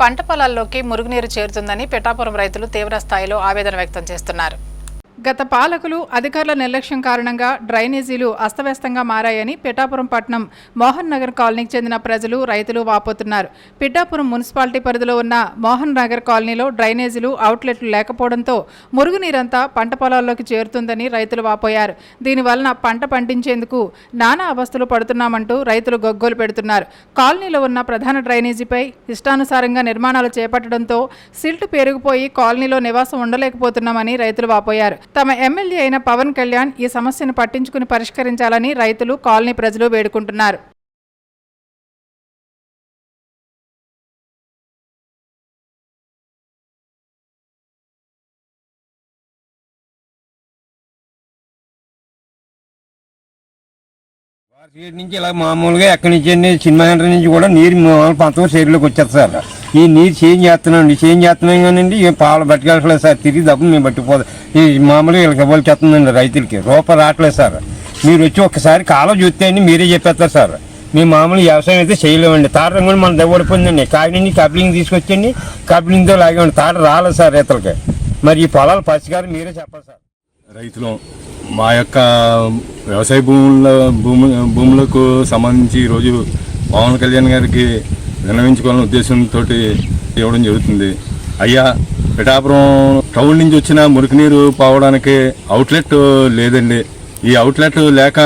పంట పొలాల్లోకి మురుగునీరు చేరుతుందని పిఠాపురం రైతులు తీవ్ర స్థాయిలో ఆవేదన వ్యక్తం చేస్తున్నారు. గత పాలకులు అధికారుల నిర్లక్ష్యం కారణంగా డ్రైనేజీలు అస్తవ్యస్తంగా మారాయని పిఠాపురం పట్నం మోహన్ నగర్ కాలనీకి చెందిన ప్రజలు రైతులు వాపోతున్నారు. పిఠాపురం మున్సిపాలిటీ పరిధిలో ఉన్న మోహన్ నగర్ కాలనీలో డ్రైనేజీలు అవుట్లెట్లు లేకపోవడంతో మురుగునీరంతా పంట పొలాల్లోకి చేరుతుందని రైతులు వాపోయారు. దీనివలన పంట పండించేందుకు నానా అవస్థలు పడుతున్నామంటూ రైతులు గొగ్గోలు పెడుతున్నారు. కాలనీలో ఉన్న ప్రధాన డ్రైనేజీపై ఇష్టానుసారంగా నిర్మాణాలు చేపట్టడంతో సిల్ట్ పెరిగిపోయి కాలనీలో నివాసం ఉండలేకపోతున్నామని రైతులు వాపోయారు. తమ ఎమ్మెల్యే అయిన పవన్ కళ్యాణ్ ఈ సమస్యను పట్టించుకుని పరిష్కరించాలని రైతులు కాలనీ ప్రజలు వేడుకుంటున్నారు. నుంచి ఇలా మామూలుగా ఎక్కడి నుంచి సినిమా సెంటర్ నుంచి కూడా నీరు మామూలు పంచడం సేరులోకి వచ్చేస్తారు ఈ నీరు చేంజ్ చేస్తున్నాం చేంజ్ చేస్తున్నాం కానండి ఏం పాలు పట్టుకెళ్ళట్లేదు సార్ తిరిగి డబ్బులు మేము పట్టుకుపోదు. ఈ మామూలుగా వీళ్ళకి ఇవ్వాలి చేస్తుందండి రైతులకి? రూపాయి రావట్లేదు సార్. మీరు వచ్చి ఒక్కసారి కాలం చూస్తే అండి మీరే చెప్పేస్తారు సార్. మేము మామూలు వ్యవసాయం అయితే చేయలేమండి. తాట కూడా మన దగ్గరపోయిందండి కాకి నుంచి కప్లింగ్ తీసుకొచ్చండి కప్లింగ్తో లాగేమండి తాట రాలేదు సార్ రైతులకి. మరి ఈ పొలాల పరిష్కారం మీరే చెప్పాలి సార్. రైతులు మా యొక్క వ్యవసాయ భూముల భూమి భూములకు సంబంధించి ఈరోజు పవన్ కళ్యాణ్ గారికి నిర్ణయించుకోవాలనే ఉద్దేశంతో ఇవ్వడం జరుగుతుంది. అయ్యా పిఠాపురం టౌన్ నుంచి వచ్చిన మురికినీరు పోవడానికి అవుట్లెట్ లేదండి. ఈ అవుట్లెట్ లేక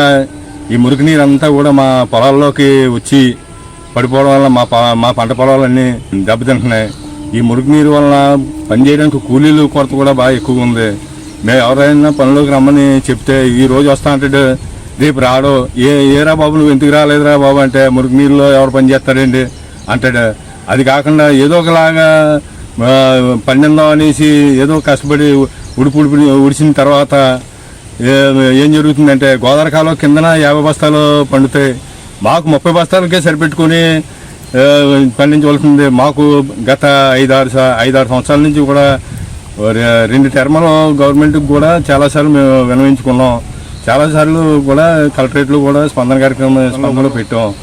ఈ మురికినీరు అంతా కూడా మా పొలాల్లోకి వచ్చి పడిపోవడం వల్ల మా మా పంట పొలాలన్నీ దెబ్బతింటున్నాయి. ఈ మురుగునీరు వల్ల పనిచేయడానికి కూలీలు కొరత కూడా బాగా ఎక్కువగా ఉంది. మేము ఎవరైనా పనిలోకి రమ్మని చెప్తే ఈ రోజు వస్తా అంటే రేపు రాడు. ఏ ఏరా బాబు నువ్వు ఎందుకు రాలేదురా బాబు అంటే మురుగునీరులో ఎవరు పని చేస్తాడండి? అంటాడు అది కాకుండా ఏదో ఒకలాగా పండిందాం అనేసి ఏదో కష్టపడి ఉడుపు ఉడిపి ఉడిచిన తర్వాత ఏం జరుగుతుందంటే గోదావరి కాలం కిందన యాభై బస్తాలు పండుతాయి. మాకు ముప్పై బస్తాలకే సరిపెట్టుకొని పండించవలసింది మాకు గత ఐదారు స- ఐదారు సంవత్సరాల నుంచి కూడా రెండు టర్మలు గవర్నమెంట్కి కూడా చాలాసార్లు మేము వినవించుకున్నాం. చాలాసార్లు కూడా కలెక్టరేట్లో కూడా స్పందన కార్యక్రమం స్పందనలో పెట్టాం.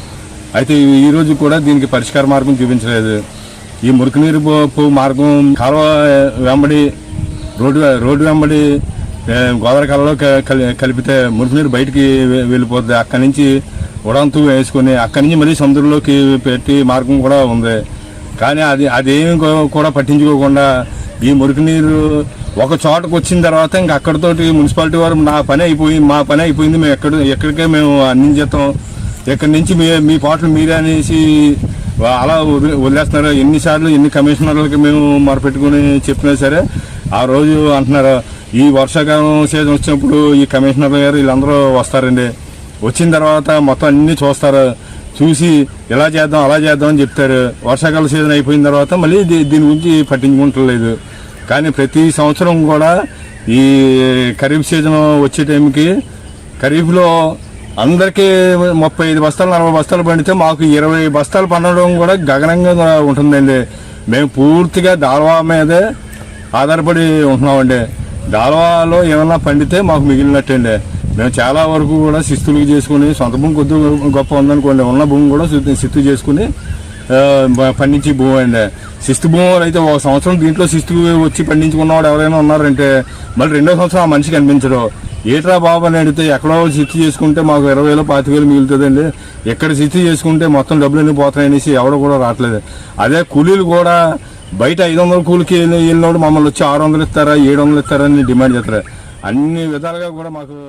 అయితే ఈ- రోజు కూడా దీనికి పరిష్కార మార్గం చూపించలేదు. ఈ మురికినీరు పో- మార్గం కాలువ వెంబడి రోడ్డు రోడ్డు వెంబడి గోదావరి కాలంలో కలిపితే మురికినీరు బయటికి వెళ్ళిపోతుంది అక్కడి నుంచి ఉడంతు వేసుకొని అక్కడి నుంచి మళ్ళీ సముద్రంలోకి పెట్టి మార్గం కూడా ఉంది. కానీ అది అదేమి కూడా పట్టించుకోకుండా ఈ మురుగునీరు ఒక చోటకు వచ్చిన తర్వాత ఇంక అక్కడితోటి మున్సిపాలిటీ వారు నా పని అయిపోయింది మా పని అయిపోయింది. మేము ఎక్కడ ఎక్కడికే మేము అందించేస్తాం ఇక్కడి నుంచి మీ మీ పాటలు మీరే అనేసి అలా వదిలే వదిలేస్తున్నారు? ఎన్నిసార్లు ఎన్ని కమిషనర్లకి మేము మొరపెట్టుకుని చెప్పినా సరే ఆ రోజు అంటున్నారు ఈ వర్షాకాలం సీజన్ వచ్చినప్పుడు ఈ కమిషనర్ గారు వీళ్ళందరూ వస్తారండి. వచ్చిన తర్వాత మొత్తం అన్ని చూస్తారు. చూసి ఇలా చేద్దాం అలా చేద్దాం అని చెప్తారు. వర్షాకాల సీజన్ అయిపోయిన తర్వాత మళ్ళీ దీని గురించి పట్టించుకుంటలేదు. కానీ ప్రతి సంవత్సరం కూడా ఈ ఖరీఫ్ సీజన్ వచ్చే టైంకి ఖరీఫ్లో అందరికీ ముప్పై ఐదు బస్తాలు నలభై బస్తాలు పండితే మాకు ఇరవై బస్తాలు పండడం కూడా గగనంగా ఉంటుందండి. మేము పూర్తిగా దాల్వా మీదే ఆధారపడి ఉంటున్నామండి. దాల్వాలో ఏమన్నా పండితే మాకు మిగిలినట్టండి. మేము చాలా వరకు కూడా శిస్తులు చేసుకుని సొంత భూమి కొద్ది గొప్ప ఉందనుకోండి ఉన్న భూమి కూడా శిస్తు- చేసుకుని పండించే భూమి అండి. శిస్తు భూములు అయితే ఒక సంవత్సరం దీంట్లో శిస్తు వచ్చి పండించుకున్నవాడు ఎవరైనా ఉన్నారంటే మళ్ళీ రెండో సంవత్సరం ఆ మనిషికి కనిపించరు ఏట్రా బాబు అని అడిగితే ఎక్కడో శిస్తు చేసుకుంటే మాకు ఇరవై వేలు పాతి వేలు మిగులుతుందండి. ఎక్కడ శిస్తు చేసుకుంటే మొత్తం డబ్బులు అన్ని పోతాయనేసి ఎవరు కూడా రావట్లేదు. అదే కూలీలు కూడా బయట ఐదు వందల కూలికి వెళ్ళి- మమ్మల్ని వచ్చి ఆరు వందలు ఇస్తారా ఏడు వందలు ఇస్తారా అని డిమాండ్ చేస్తారు. అన్ని విధాలుగా కూడా మాకు